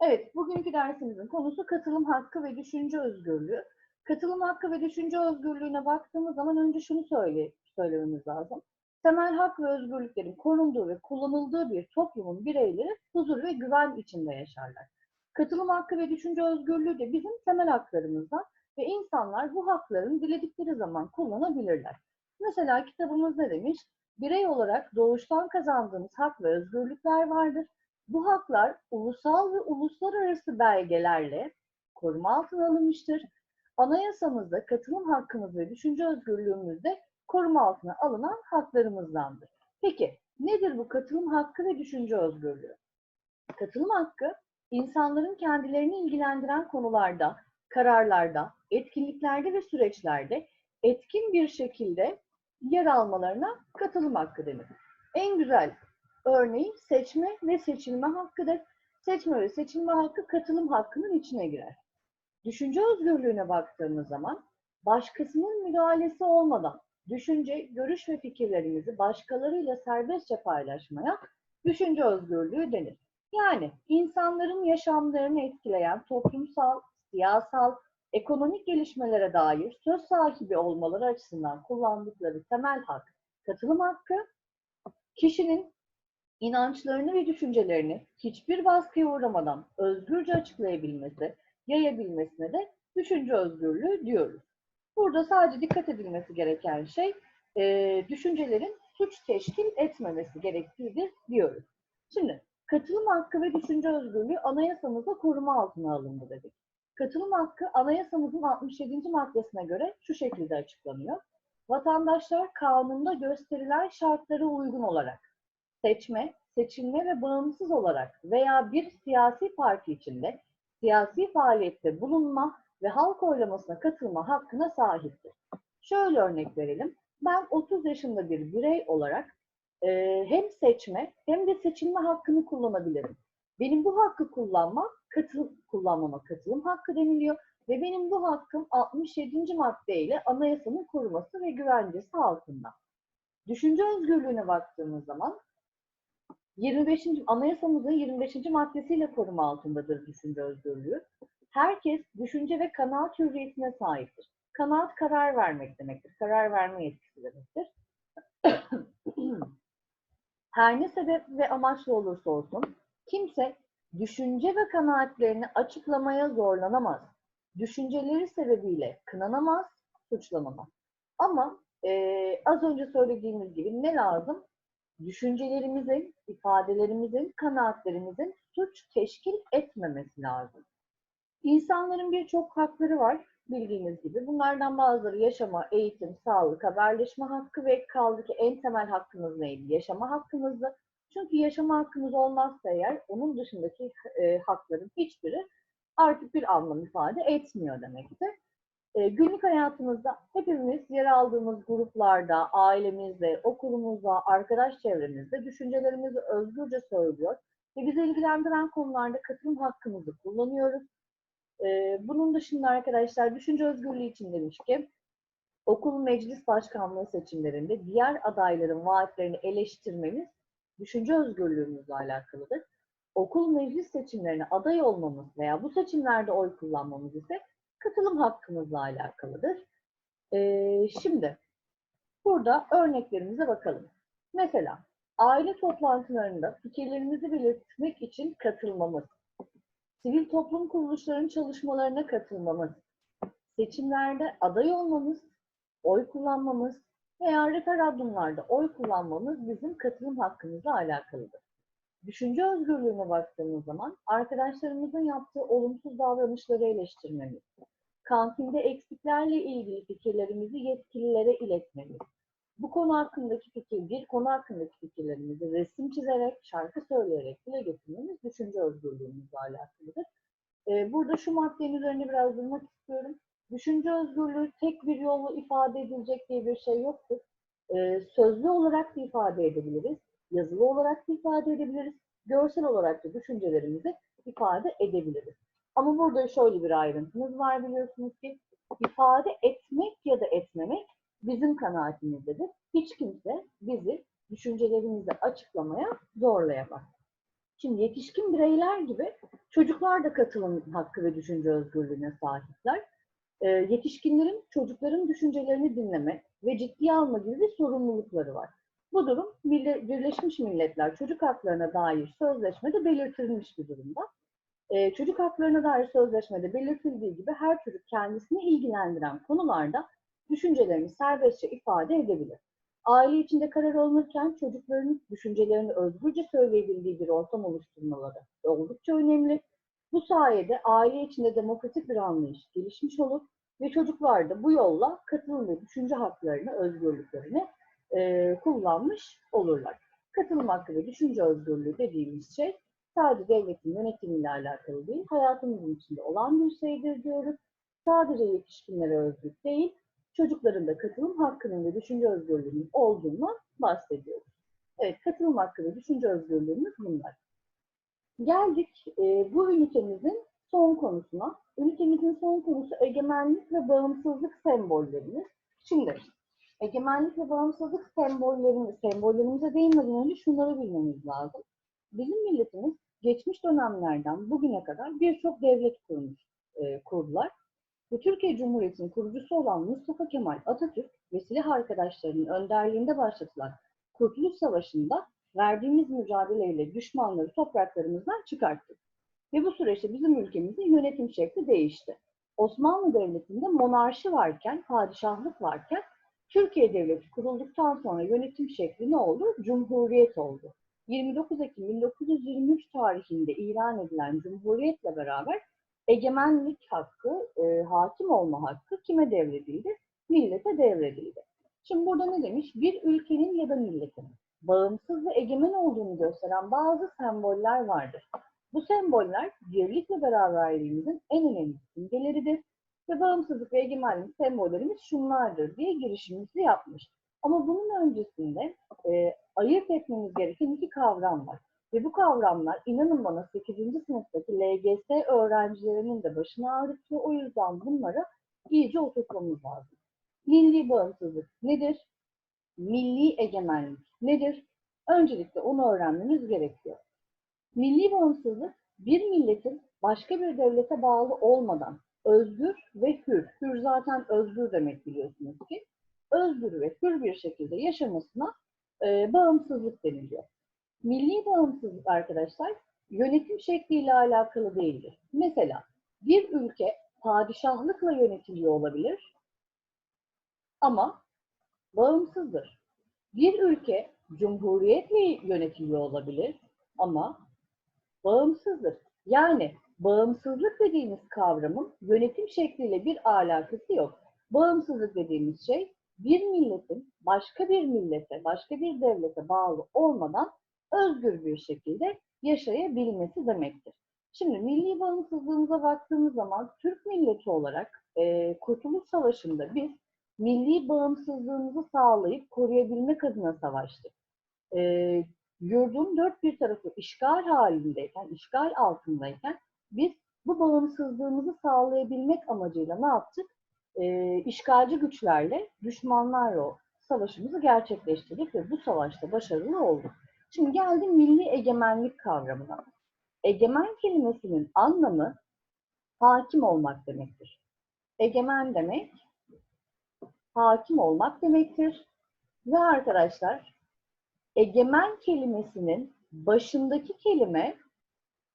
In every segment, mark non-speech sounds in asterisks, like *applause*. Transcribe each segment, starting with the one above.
Evet, bugünkü dersimizin konusu katılım hakkı ve düşünce özgürlüğü. Katılım hakkı ve düşünce özgürlüğüne baktığımız zaman önce şunu söyle, söylememiz lazım. Temel hak ve özgürlüklerin korunduğu ve kullanıldığı bir toplumun bireyleri huzur ve güven içinde yaşarlar. Katılım hakkı ve düşünce özgürlüğü de bizim temel haklarımızdan ve insanlar bu hakların diledikleri zaman kullanabilirler. Mesela kitabımız ne demiş? Birey olarak doğuştan kazandığımız hak ve özgürlükler vardır. Bu haklar ulusal ve uluslararası belgelerle koruma altına alınmıştır. Anayasamızda katılım hakkımız ve düşünce özgürlüğümüz de koruma altına alınan haklarımızdandır. Peki nedir bu katılım hakkı ve düşünce özgürlüğü? Katılım hakkı insanların kendilerini ilgilendiren konularda, kararlarda, etkinliklerde ve süreçlerde etkin bir şekilde yer almalarına katılım hakkı denir. En güzel örneği seçme ve seçilme hakkıdır. Seçme ve seçilme hakkı katılım hakkının içine girer. Düşünce özgürlüğüne baktığımız zaman başkasının müdahalesi olmadan düşünce, görüş ve fikirlerimizi başkalarıyla serbestçe paylaşmaya düşünce özgürlüğü denir. Yani insanların yaşamlarını etkileyen toplumsal, siyasal, ekonomik gelişmelere dair söz sahibi olmaları açısından kullandıkları temel hak, katılım hakkı, kişinin inançlarını ve düşüncelerini hiçbir baskıya uğramadan özgürce açıklayabilmesi, yayabilmesine de düşünce özgürlüğü diyoruz. Burada sadece dikkat edilmesi gereken şey e, düşüncelerin suç teşkil etmemesi gerektiğidir diyoruz. Şimdi katılım hakkı ve düşünce özgürlüğü anayasamızda koruma altına alındı dedik. Katılım hakkı anayasamızın 67. maddesine göre şu şekilde açıklanıyor. Vatandaşlar kanunda gösterilen şartlara uygun olarak seçme, seçilme ve bağımsız olarak veya bir siyasi parti içinde siyasi faaliyette bulunma ve halk oylamasına katılma hakkına sahiptir. Şöyle örnek verelim. Ben 30 yaşında bir birey olarak e, hem seçme hem de seçilme hakkını kullanabilirim. Benim bu hakkı kullanma, katıl, kullanmama katılım hakkı deniliyor ve benim bu hakkım 67. maddeyle anayasanın koruması ve güvencesi altında. Düşünce özgürlüğüne baktığımız zaman 25. Anayasamızın 25. maddesiyle koruma altındadır düşünce özgürlüğü. Herkes düşünce ve kanaat hürriyetine sahiptir. Kanaat karar vermek demektir. Karar verme yetkisi demektir. *clears throat* Her ne sebep ve amaçlı olursa olsun kimse düşünce ve kanaatlerini açıklamaya zorlanamaz. Düşünceleri sebebiyle kınanamaz, suçlanamaz. Ama e, az önce söylediğimiz gibi ne lazım? Düşüncelerimizin, ifadelerimizin, kanaatlerimizin suç teşkil etmemesi lazım. İnsanların birçok hakları var bildiğiniz gibi. Bunlardan bazıları yaşama, eğitim, sağlık, haberleşme hakkı ve kaldı ki en temel hakkımız neydi? Yaşama hakkımızdı. Çünkü yaşama hakkımız olmazsa eğer onun dışındaki e, hakların hiçbiri artık bir anlam ifade etmiyor demektir. E, günlük hayatımızda hepimiz yer aldığımız gruplarda, ailemizde, okulumuzda, arkadaş çevremizde düşüncelerimizi özgürce söylüyor ve bizi ilgilendiren konularda katılım hakkımızı kullanıyoruz. E, bunun dışında arkadaşlar düşünce özgürlüğü için demiş ki okul meclis başkanlığı seçimlerinde diğer adayların vaatlerini eleştirmemiz düşünce özgürlüğümüzle alakalıdır. Okul meclis seçimlerine aday olmamız veya bu seçimlerde oy kullanmamız ise katılım hakkımızla alakalıdır. Ee, şimdi burada örneklerimize bakalım. Mesela aile toplantılarında fikirlerimizi belirtmek için katılmamız, sivil toplum kuruluşlarının çalışmalarına katılmamız, seçimlerde aday olmamız, oy kullanmamız veya referandumlarda oy kullanmamız bizim katılım hakkımızla alakalıdır. Düşünce özgürlüğüne baktığımız zaman arkadaşlarımızın yaptığı olumsuz davranışları eleştirmemiz, kantinde eksiklerle ilgili fikirlerimizi yetkililere iletmemiz, bu konu hakkındaki fikir, bir konu hakkındaki fikirlerimizi resim çizerek, şarkı söyleyerek dile getirmemiz düşünce özgürlüğümüzle alakalıdır. Burada şu maddenin üzerine biraz durmak istiyorum. Düşünce özgürlüğü tek bir yolla ifade edilecek diye bir şey yoktur. Sözlü olarak da ifade edebiliriz yazılı olarak da ifade edebiliriz, görsel olarak da düşüncelerimizi ifade edebiliriz. Ama burada şöyle bir ayrıntımız var biliyorsunuz ki, ifade etmek ya da etmemek bizim kanaatimizdedir. Hiç kimse bizi düşüncelerimizi açıklamaya zorlayamaz. Şimdi yetişkin bireyler gibi Çocuklar da katılım hakkı ve düşünce özgürlüğüne sahipler. Ee, yetişkinlerin çocukların düşüncelerini dinleme ve ciddiye alma gibi bir sorumlulukları var. Bu durum Birleşmiş Milletler Çocuk Haklarına dair sözleşmede belirtilmiş bir durumda. Ee, çocuk haklarına dair sözleşmede belirtildiği gibi her çocuk kendisini ilgilendiren konularda düşüncelerini serbestçe ifade edebilir. Aile içinde karar alınırken çocukların düşüncelerini özgürce söyleyebildiği bir ortam oluşturmaları oldukça önemli. Bu sayede aile içinde demokratik bir anlayış gelişmiş olur ve çocuklar da bu yolla katılım ve düşünce haklarını, özgürlüklerini e, kullanmış olurlar. Katılım hakkı ve düşünce özgürlüğü dediğimiz şey sadece devletin yönetimiyle alakalı değil, hayatımızın içinde olan bir şeydir diyoruz. Sadece yetişkinlere özgü değil, çocukların da katılım hakkının ve düşünce özgürlüğünün olduğunu bahsediyoruz. Evet, katılım hakkı ve düşünce özgürlüğümüz bunlar. Geldik e, bu ünitemizin son konusuna. Ünitemizin son konusu egemenlik ve bağımsızlık sembollerimiz. Şimdi egemenlik ve bağımsızlık sembollerimiz, sembollerimize değinmeden önce şunları bilmemiz lazım. Bizim milletimiz geçmiş dönemlerden bugüne kadar birçok devlet kurmuş, e, kurdular. Ve Türkiye Cumhuriyeti'nin kurucusu olan Mustafa Kemal Atatürk ve silah arkadaşlarının önderliğinde başlatılan Kurtuluş Savaşı'nda verdiğimiz mücadeleyle düşmanları topraklarımızdan çıkarttık. Ve bu süreçte bizim ülkemizin yönetim şekli değişti. Osmanlı Devleti'nde monarşi varken, padişahlık varken Türkiye Devleti kurulduktan sonra yönetim şekli ne oldu? Cumhuriyet oldu. 29 Ekim 1923 tarihinde ilan edilen Cumhuriyet'le beraber egemenlik hakkı, e, hakim olma hakkı kime devredildi? Millete devredildi. Şimdi burada ne demiş? Bir ülkenin ya da milletin bağımsız ve egemen olduğunu gösteren bazı semboller vardır. Bu semboller birlik ve beraberliğimizin en önemli simgeleridir ve bağımsızlık ve egemenlik sembollerimiz şunlardır diye girişimizi yapmış. Ama bunun öncesinde e, ayırt etmemiz gereken iki kavram var. Ve bu kavramlar inanın bana 8. sınıftaki LGS öğrencilerinin de başını ağrıtıyor. O yüzden bunlara iyice oturtmamız lazım. Milli bağımsızlık nedir? Milli egemenlik nedir? Öncelikle onu öğrenmemiz gerekiyor. Milli bağımsızlık bir milletin başka bir devlete bağlı olmadan özgür ve hür, hür zaten özgür demek biliyorsunuz ki, özgür ve hür bir şekilde yaşamasına e, bağımsızlık deniliyor. Milli bağımsızlık arkadaşlar yönetim şekliyle alakalı değildir. Mesela bir ülke padişahlıkla yönetiliyor olabilir ama bağımsızdır. Bir ülke cumhuriyetle yönetiliyor olabilir ama bağımsızdır. Yani bağımsızlık dediğimiz kavramın yönetim şekliyle bir alakası yok. Bağımsızlık dediğimiz şey bir milletin başka bir millete, başka bir devlete bağlı olmadan özgür bir şekilde yaşayabilmesi demektir. Şimdi milli bağımsızlığımıza baktığımız zaman Türk milleti olarak e, Kurtuluş Savaşı'nda biz milli bağımsızlığımızı sağlayıp koruyabilmek adına savaştık. E, yurdun dört bir tarafı işgal halindeyken, işgal altındayken biz bu bağımsızlığımızı sağlayabilmek amacıyla ne yaptık? E, işgalci güçlerle, düşmanlarla o savaşımızı gerçekleştirdik ve bu savaşta başarılı olduk. Şimdi geldim milli egemenlik kavramına. Egemen kelimesinin anlamı hakim olmak demektir. Egemen demek hakim olmak demektir. Ve arkadaşlar egemen kelimesinin başındaki kelime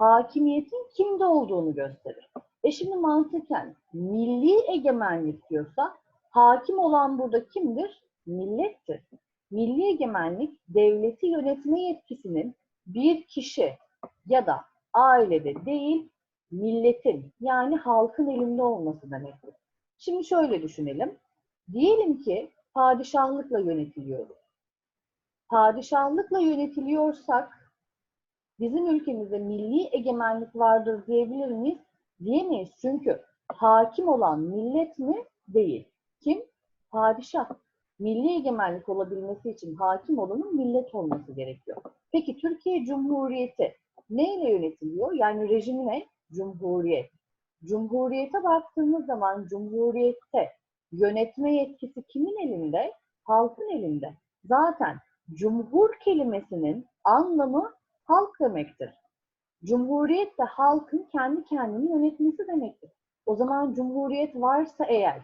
hakimiyetin kimde olduğunu gösterir. E şimdi mantıken milli egemenlik diyorsa hakim olan burada kimdir? Millettir. Milli egemenlik devleti yönetme yetkisinin bir kişi ya da ailede değil milletin yani halkın elinde olması demektir. Şimdi şöyle düşünelim. Diyelim ki padişahlıkla yönetiliyoruz. Padişahlıkla yönetiliyorsak bizim ülkemizde milli egemenlik vardır diyebilir miyiz? Diyemeyiz. Çünkü hakim olan millet mi? Değil. Kim? Padişah. Milli egemenlik olabilmesi için hakim olanın millet olması gerekiyor. Peki Türkiye Cumhuriyeti neyle yönetiliyor? Yani rejimi ne? Cumhuriyet. Cumhuriyete baktığımız zaman Cumhuriyette yönetme yetkisi kimin elinde? Halkın elinde. Zaten cumhur kelimesinin anlamı halk demektir. Cumhuriyet de halkın kendi kendini yönetmesi demektir. O zaman cumhuriyet varsa eğer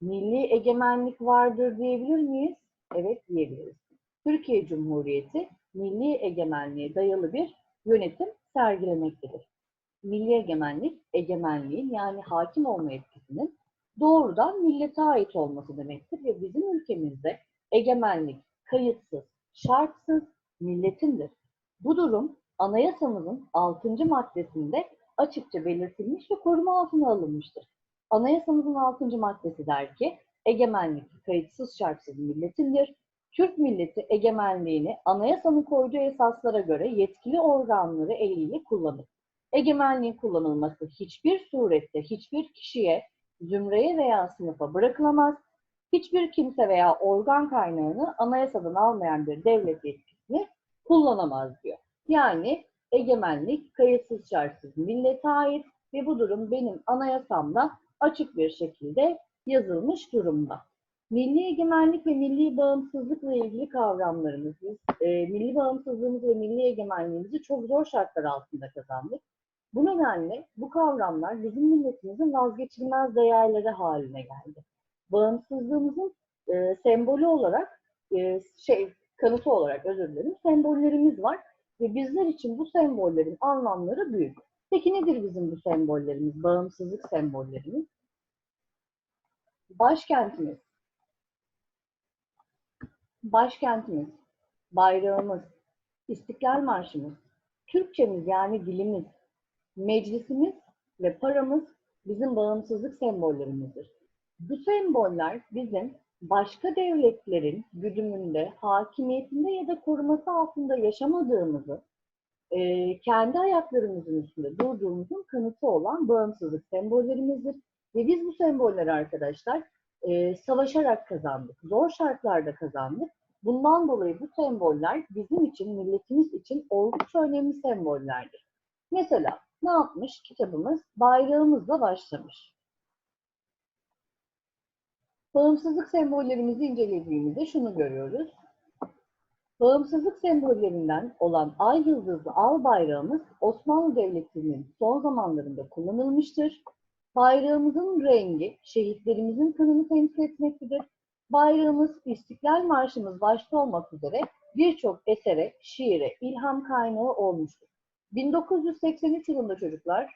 milli egemenlik vardır diyebilir miyiz? Evet diyebiliriz. Türkiye Cumhuriyeti milli egemenliğe dayalı bir yönetim sergilemektedir. Milli egemenlik, egemenliğin yani hakim olma etkisinin doğrudan millete ait olması demektir ve bizim ülkemizde egemenlik kayıtsız, şartsız milletindir. Bu durum anayasamızın 6. maddesinde açıkça belirtilmiş ve koruma altına alınmıştır. Anayasamızın 6. maddesi der ki, egemenlik kayıtsız şartsız milletindir. Türk milleti egemenliğini anayasanın koyduğu esaslara göre yetkili organları eliyle kullanır. Egemenliğin kullanılması hiçbir surette hiçbir kişiye, zümreye veya sınıfa bırakılamaz. Hiçbir kimse veya organ kaynağını anayasadan almayan bir devlet yetkisini kullanamaz diyor. Yani egemenlik kayıtsız şartsız millete ait ve bu durum benim anayasamda açık bir şekilde yazılmış durumda. Milli egemenlik ve milli bağımsızlıkla ilgili kavramlarımız, biz e, milli bağımsızlığımızı ve milli egemenliğimizi çok zor şartlar altında kazandık. Bu nedenle bu kavramlar bizim milletimizin vazgeçilmez değerleri haline geldi. Bağımsızlığımızın e, sembolü olarak, e, şey kanıtı olarak özür dilerim, sembollerimiz var ve bizler için bu sembollerin anlamları büyük. Peki nedir bizim bu sembollerimiz, bağımsızlık sembollerimiz? Başkentimiz, başkentimiz, bayrağımız, İstiklal Marşımız, Türkçemiz yani dilimiz, meclisimiz ve paramız bizim bağımsızlık sembollerimizdir. Bu semboller bizim başka devletlerin güdümünde, hakimiyetinde ya da koruması altında yaşamadığımızı, e, kendi ayaklarımızın üstünde durduğumuzun kanıtı olan bağımsızlık sembollerimizdir. Ve biz bu sembolleri arkadaşlar e, savaşarak kazandık, zor şartlarda kazandık. Bundan dolayı bu semboller bizim için, milletimiz için oldukça önemli sembollerdir. Mesela ne yapmış kitabımız? Bayrağımızla başlamış. Bağımsızlık sembollerimizi incelediğimizde şunu görüyoruz. Bağımsızlık sembollerinden olan ay yıldızlı al bayrağımız Osmanlı Devleti'nin son zamanlarında kullanılmıştır. Bayrağımızın rengi şehitlerimizin kanını temsil etmektedir. Bayrağımız, İstiklal Marşımız başta olmak üzere birçok esere, şiire ilham kaynağı olmuştur. 1983 yılında çocuklar,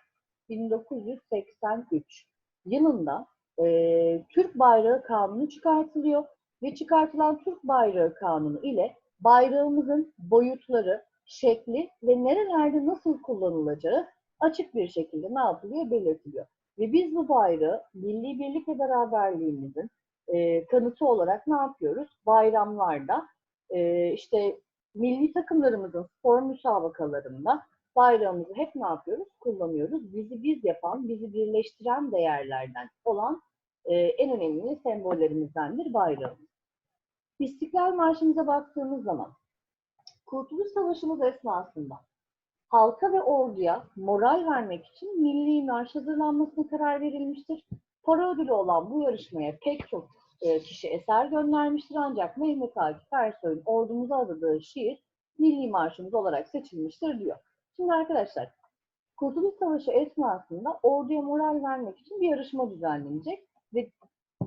1983 yılında e, Türk Bayrağı Kanunu çıkartılıyor ve çıkartılan Türk Bayrağı Kanunu ile bayrağımızın boyutları, şekli ve nerelerde nasıl kullanılacağı açık bir şekilde ne yapılıyor belirtiliyor. Ve biz bu bayrağı milli birlik ve beraberliğimizin e, kanıtı olarak ne yapıyoruz? Bayramlarda e, işte milli takımlarımızın spor müsabakalarında bayrağımızı hep ne yapıyoruz? Kullanıyoruz. Bizi biz yapan, bizi birleştiren değerlerden olan e, en önemli sembollerimizdendir bayrağımız. İstiklal Marşımıza baktığımız zaman Kurtuluş Savaşımız esnasında halka ve orduya moral vermek için milli marş hazırlanmasına karar verilmiştir. Para ödülü olan bu yarışmaya pek çok e, kişi eser göndermiştir ancak Mehmet Akif Ersoy'un ordumuza adadığı şiir milli marşımız olarak seçilmiştir diyor. Şimdi arkadaşlar Kurtuluş Savaşı esnasında orduya moral vermek için bir yarışma düzenlenecek ve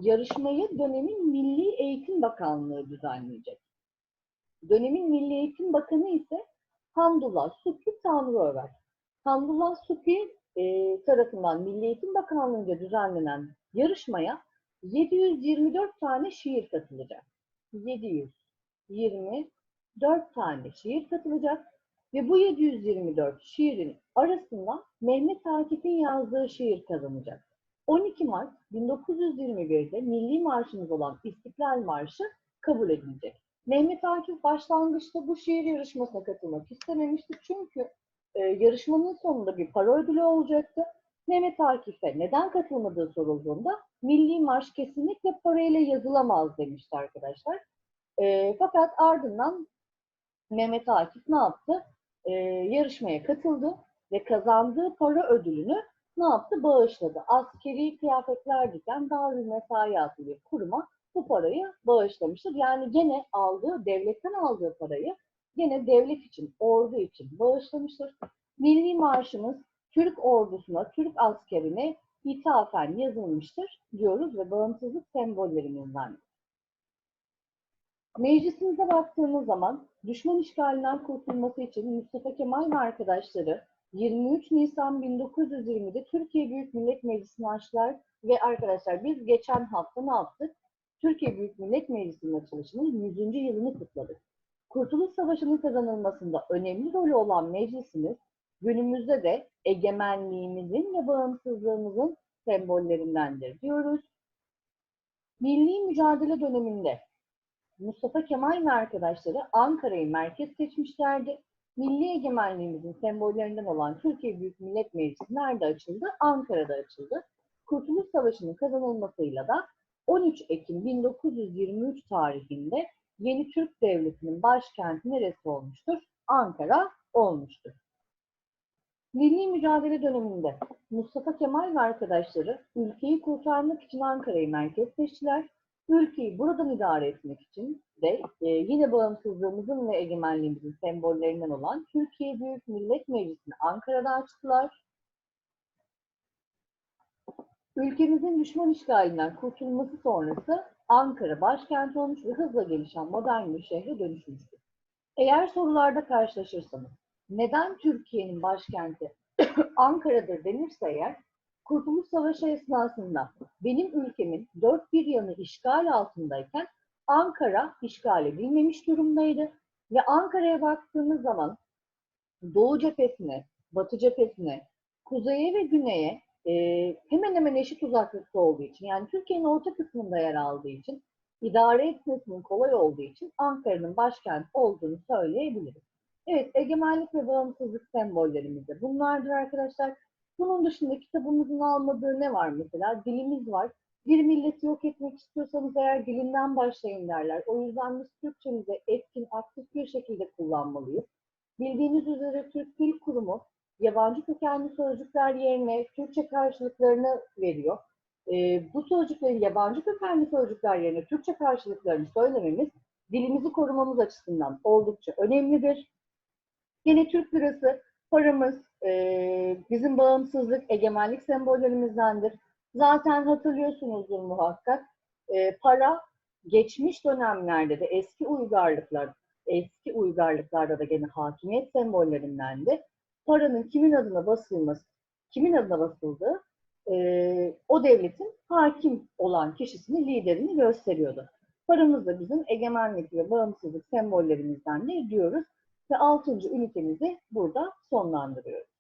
yarışmayı dönemin Milli Eğitim Bakanlığı düzenleyecek. Dönemin Milli Eğitim Bakanı ise Hamdullah Supi Tanrıöver. Hamdullah Supi e, tarafından Milli Eğitim Bakanlığı'nca düzenlenen yarışmaya 724 tane şiir katılacak. 724 tane şiir katılacak ve bu 724 şiirin arasında Mehmet Akif'in yazdığı şiir kazanacak. 12 Mart 1921'de milli marşımız olan İstiklal Marşı kabul edilecek. Mehmet Akif başlangıçta bu şiir yarışmasına katılmak istememişti çünkü e, yarışmanın sonunda bir para ödülü olacaktı. Mehmet Akif'e neden katılmadığı sorulduğunda milli marş kesinlikle parayla yazılamaz demişti arkadaşlar. E, fakat ardından Mehmet Akif ne yaptı? E, yarışmaya katıldı ve kazandığı para ödülünü ne yaptı? Bağışladı. Askeri kıyafetler diken Darül Mesai adlı kuruma bu parayı bağışlamıştır. Yani gene aldığı, devletten aldığı parayı gene devlet için, ordu için bağışlamıştır. Milli marşımız Türk ordusuna, Türk askerine ithafen yazılmıştır diyoruz ve bağımsızlık sembollerimizden. Meclisimize baktığımız zaman düşman işgalinden kurtulması için Mustafa Kemal ve arkadaşları 23 Nisan 1920'de Türkiye Büyük Millet Meclisi'ni açtılar ve arkadaşlar biz geçen hafta ne yaptık? Türkiye Büyük Millet Meclisi'nin açılışının 100. yılını kutladık. Kurtuluş Savaşı'nın kazanılmasında önemli rolü olan meclisimiz günümüzde de egemenliğimizin ve bağımsızlığımızın sembollerindendir diyoruz. Milli mücadele döneminde Mustafa Kemal ve arkadaşları Ankara'yı merkez seçmişlerdi. Milli egemenliğimizin sembollerinden olan Türkiye Büyük Millet Meclisi nerede açıldı? Ankara'da açıldı. Kurtuluş Savaşı'nın kazanılmasıyla da 13 Ekim 1923 tarihinde yeni Türk Devleti'nin başkenti neresi olmuştur? Ankara olmuştur. Milli mücadele döneminde Mustafa Kemal ve arkadaşları ülkeyi kurtarmak için Ankara'yı merkez seçtiler. Ülkeyi buradan idare etmek için de e, yine bağımsızlığımızın ve egemenliğimizin sembollerinden olan Türkiye Büyük Millet Meclisi'ni Ankara'da açtılar. Ülkemizin düşman işgalinden kurtulması sonrası Ankara başkent olmuş ve hızla gelişen modern bir şehre dönüşmüştür. Eğer sorularda karşılaşırsanız neden Türkiye'nin başkenti *coughs* Ankara'dır denirse eğer Kurtuluş Savaşı esnasında benim ülkemin dört bir yanı işgal altındayken Ankara işgal edilmemiş durumdaydı ve Ankara'ya baktığımız zaman Doğu cephesine, Batı cephesine, kuzeye ve güneye e, hemen hemen eşit uzaklıkta olduğu için yani Türkiye'nin orta kısmında yer aldığı için idare etmesinin kolay olduğu için Ankara'nın başkent olduğunu söyleyebiliriz. Evet, egemenlik ve bağımsızlık sembollerimiz de bunlardır arkadaşlar. Bunun dışında kitabımızın almadığı ne var mesela? Dilimiz var. Bir milleti yok etmek istiyorsanız eğer dilinden başlayın derler. O yüzden biz Türkçemizi etkin, aktif bir şekilde kullanmalıyız. Bildiğiniz üzere Türk Dil Kurumu yabancı kökenli sözcükler yerine Türkçe karşılıklarını veriyor. Ee, bu sözcüklerin yabancı kökenli sözcükler yerine Türkçe karşılıklarını söylememiz dilimizi korumamız açısından oldukça önemlidir. Yine Türk lirası paramız, e, bizim bağımsızlık, egemenlik sembollerimizdendir. Zaten hatırlıyorsunuzdur muhakkak. E, para geçmiş dönemlerde de eski uygarlıklar, eski uygarlıklarda da gene hakimiyet sembollerindendi. Paranın kimin adına basılması, kimin adına basıldığı e, o devletin hakim olan kişisini, liderini gösteriyordu. Paramız da bizim egemenlik ve bağımsızlık sembollerimizden de diyoruz ve altıncı ünitemizi burada sonlandırıyoruz.